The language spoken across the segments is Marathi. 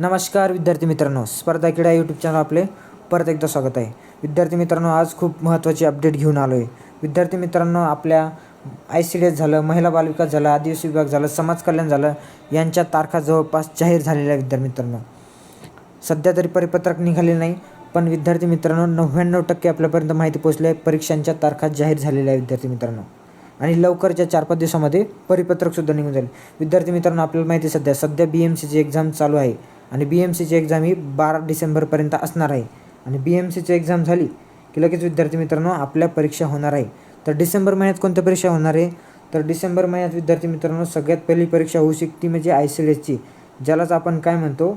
नमस्कार विद्यार्थी मित्रांनो स्पर्धा क्रीडा यूट्यूब चॅनल आपले परत एकदा स्वागत आहे. विद्यार्थी मित्रांनो आज खूप महत्त्वाची अपडेट घेऊन आलो आहे विद्यार्थी मित्रांनो आपल्या आय सी डी एस झालं महिला बालविकास झालं आदिवासी विभाग झालं समाज कल्याण झालं यांच्या तारखा जवळपास जाहीर झालेल्या विद्यार्थी मित्रांनो. सध्या तरी परिपत्रक निघाले नाही पण विद्यार्थी मित्रांनो नव्याण्णव टक्के आपल्यापर्यंत माहिती पोहोचली आहे. परीक्षांच्या तारखा जाहीर झालेल्या आहे विद्यार्थी मित्रांनो. आणि लवकरच्या चार पाच दिवसामध्ये परिपत्रकसुद्धा निघून जाईल. विद्यार्थी मित्रांनो आपल्याला माहिती आहे सध्या सध्या बी एम सीची एक्झाम चालू आहे. आणि बी एम सीची एक्झाम ही बारा डिसेंबरपर्यंत असणार आहे. आणि बी एम सीची एक्झाम झाली की लगेच विद्यार्थी मित्रांनो आपल्या परीक्षा होणार आहे. तर डिसेंबर महिन्यात कोणत्या परीक्षा होणार आहे? तर डिसेंबर महिन्यात विद्यार्थी मित्रांनो सगळ्यात पहिली परीक्षा होऊ शकते म्हणजे आय सी डी एसची ज्यालाच आपण काय म्हणतो?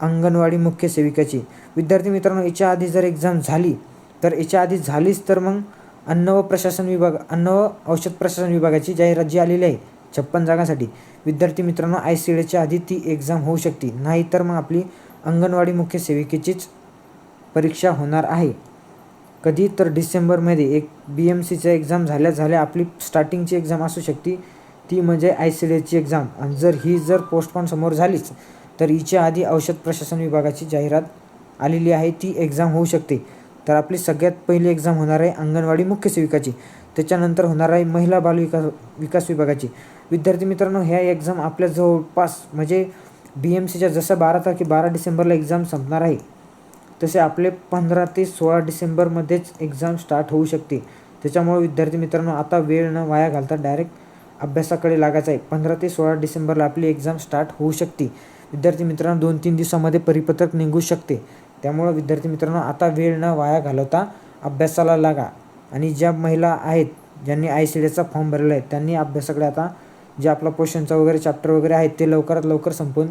अंगणवाडी मुख्य सेविकाची. विद्यार्थी मित्रांनो याच्या आधी जर एक्झाम झाली तर याच्या आधी झालीच तर मग अन्न व प्रशासन विभाग अन्न व औषध प्रशासन विभागाची जाहिरात जी आलेली आहे छप्पन जागांसाठी. विद्यार्थी मित्रांनो आय सी डीच्या आधी ती एक्झाम होऊ शकते. नाही तर मग आपली अंगणवाडी मुख्य सेविकेचीच परीक्षा होणार आहे. कधी तर डिसेंबरमध्ये एक बी एम सीच्या एक्झाम झाल्या झाल्या आपली स्टार्टिंगची एक्झाम असू शकते. ती म्हणजे आय सी डीची एक्झाम आणि जर ही जर पोस्टपॉन समोर झालीच तर हिच्या आधी औषध प्रशासन विभागाची जाहिरात आलेली आहे. ती एक्झाम होऊ शकते. तर आपली सगळ्यात पहिली एक्झाम होणार आहे अंगणवाडी मुख्य सेविकाची. त्याच्यानंतर होणार आहे महिला बाल विकास विकास विभागाची. विद्यार्थी मित्रांनो ह्या एक्झाम आपल्या जवळपास म्हणजे बी एम सीच्या जसं बारा तारखे बारा डिसेंबरला एक्झाम संपणार आहे तसे आपले पंधरा ते सोळा डिसेंबरमध्येच एक्झाम स्टार्ट होऊ शकते. त्याच्यामुळे विद्यार्थी मित्रांनो आता वेळ न वाया घालता डायरेक्ट अभ्यासाकडे लागायचं आहे. पंधरा ते सोळा डिसेंबरला आपली एक्झाम स्टार्ट होऊ शकते. विद्यार्थी मित्रांनो दोन तीन दिवसामध्ये परिपत्रक निघू शकते. त्यामुळं विद्यार्थी मित्रांनो आता वेळ न वाया घालवता अभ्यासाला लागा. आणि ज्या महिला आहेत ज्यांनी आय सी डीचा फॉर्म भरलेला आहे त्यांनी अभ्यासाकडे आता जे आपला पोषणचा वगैरे चॅप्टर वगैरे आहेत ते लवकरात लवकर संपवून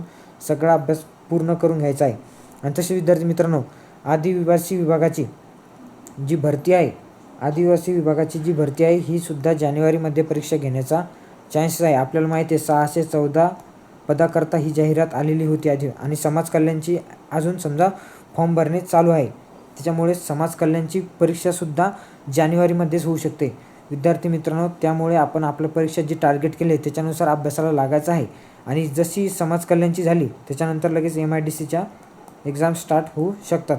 सगळा अभ्यास पूर्ण करून घ्यायचा आहे. आणि तसे विद्यार्थी मित्रांनो आदिवासी विभागाची जी भरती आहे आदिवासी विभागाची जी भरती आहे ही सुद्धा जानेवारीमध्ये परीक्षा घेण्याचा चान्सेस आहे. आपल्याला माहिती आहे सहाशे चौदा पदाकरता ही जाहिरात आलेली होती आधी. आणि समाज कल्याणची अजून समजा फॉर्म भरणे चालू आहे. त्याच्यामुळे समाज कल्याणची परीक्षासुद्धा जानेवारीमध्येच होऊ शकते. विद्यार्थी मित्रांनो त्यामुळे आपण आपलं परीक्षा जी टार्गेट केले त्याच्यानुसार अभ्यासाला लागायचं आहे. आणि जशी समाज कल्याणची झाली त्याच्यानंतर लगेच एम आय डी सीच्या एक्झाम स्टार्ट होऊ शकतात.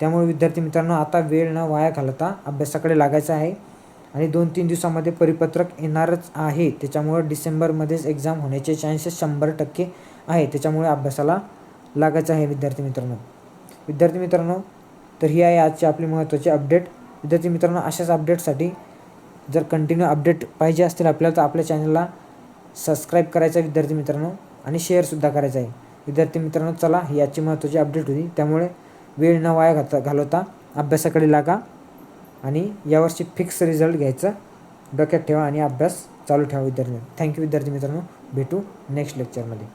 त्यामुळे विद्यार्थी मित्रांनो आता वेळ न वाया घालता अभ्यासाकडे लागायचं आहे. आणि दोन तीन दिवसामध्ये परिपत्रक येणारच आहे. त्याच्यामुळं डिसेंबरमध्येच एक्झाम होण्याचे चान्सेस शंभर टक्के आहे. त्याच्यामुळे अभ्यासाला लागायचं आहे विद्यार्थी मित्रांनो. विद्यार्थी मित्रांनो तर ही आहे आजची आपली महत्त्वाची अपडेट विद्यार्थी मित्रांनो अशाच अपडेटसाठी जर कंटिन्यू अपडेट पाहिजे असतील आपल्याला तर आपल्या चॅनलला सबस्क्राईब करायचं आहे विद्यार्थी मित्रांनो आणि शेअरसुद्धा करायचं आहे. विद्यार्थी मित्रांनो चला ही आजची महत्त्वाची अपडेट होती. त्यामुळे वेळ न वाया घाता घालवता अभ्यासाकडे लागा आणि यावर्षी फिक्स रिझल्ट घ्यायचं डोक्यात ठेवा आणि अभ्यास चालू ठेवा विद्यार्थी थँक्यू विद्यार्थी मित्रांनो. भेटू नेक्स्ट लेक्चरमध्ये